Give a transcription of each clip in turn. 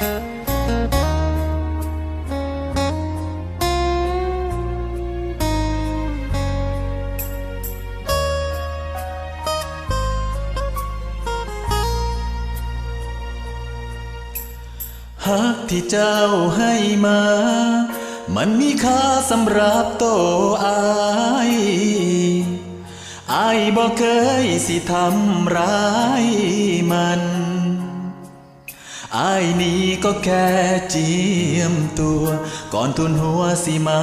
หักที่เจ้าให้มา มันมีค่าสำหรับโตอายอายบอกเคยสิทำร้ายมัน อายนี้ก็แค่เจียมตัว ก่อนทุนหัวสิมา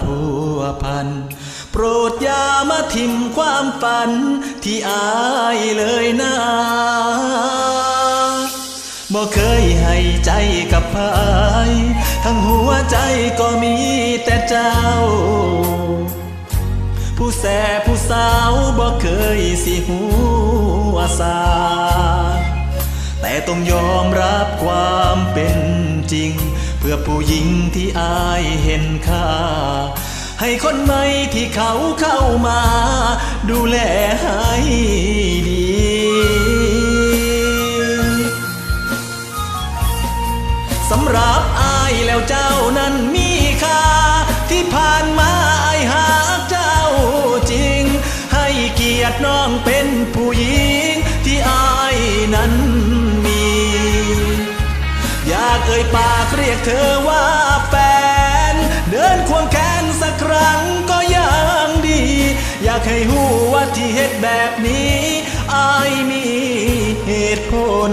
พัวพัน โปรดอย่ามาทิมความฝัน ที่อายเลยนะบ่เคยให้ใจกับพายทั้งหัวใจก็มีแต่เจ้า ผู้แสผู้สาวบ่เคยสิหัวสา ต้องยอมรับความเป็นจริง เพื่อผู้หญิงที่อายเห็นค่า ให้คนใหม่ที่เขาเข้ามา ดูแลให้ดีสำหรับอายแล้วเจ้านั้นมีค่า ที่ผ่านมาอายหาเจ้าจริง ให้เกียรติน้องเป็น ยากเอ่ยปากเรียกเธอว่าแฟน เดินควงแขนสักครั้งก็ยังดี อยากให้หูว่าที่เหตุแบบนี้อายมีเหตุผล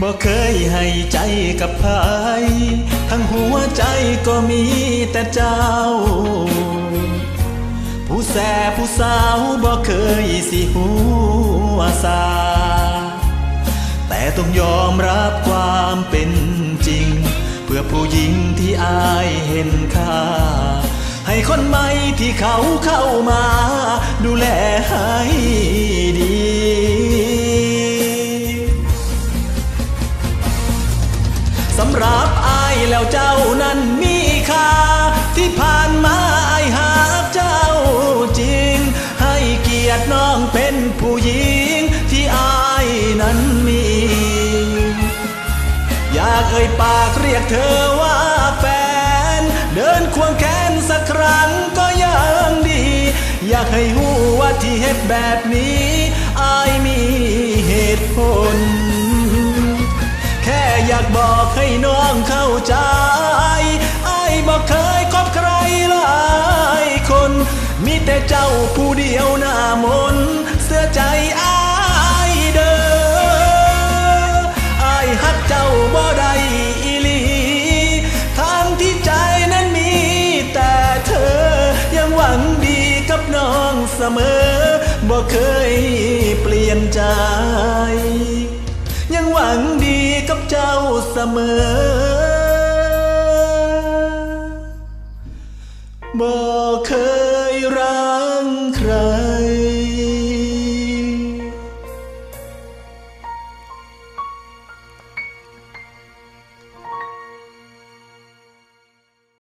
บ่เคยให้ใจกับใครทั้งหัวใจก็มีแต่เจ้า ผู้แสผู้สาวบ่เคยสิหัวสาแต่ต้องยอมรับความเป็นจริง เพื่อผู้หญิงที่อายเห็นค่า ให้คนใหม่ที่เขาเข้ามา ดูแลให้ดี ปากเรียกเธอว่าแฟน เดินควงแขนสักครั้งก็ยังดี อยากให้หูว่าที่เหตุแบบนี้อายมีเหตุผล แค่อยากบอกให้น้องเข้าใจไอ้ายบอกเคยคบใครหลายคน มีแต่เจ้าผู้เดียวหน้ามนเสื้อใจ มอบ่เคยเปลี่ยนใจ ยังหวังดีกับเจ้าเสมอบ่เคยรั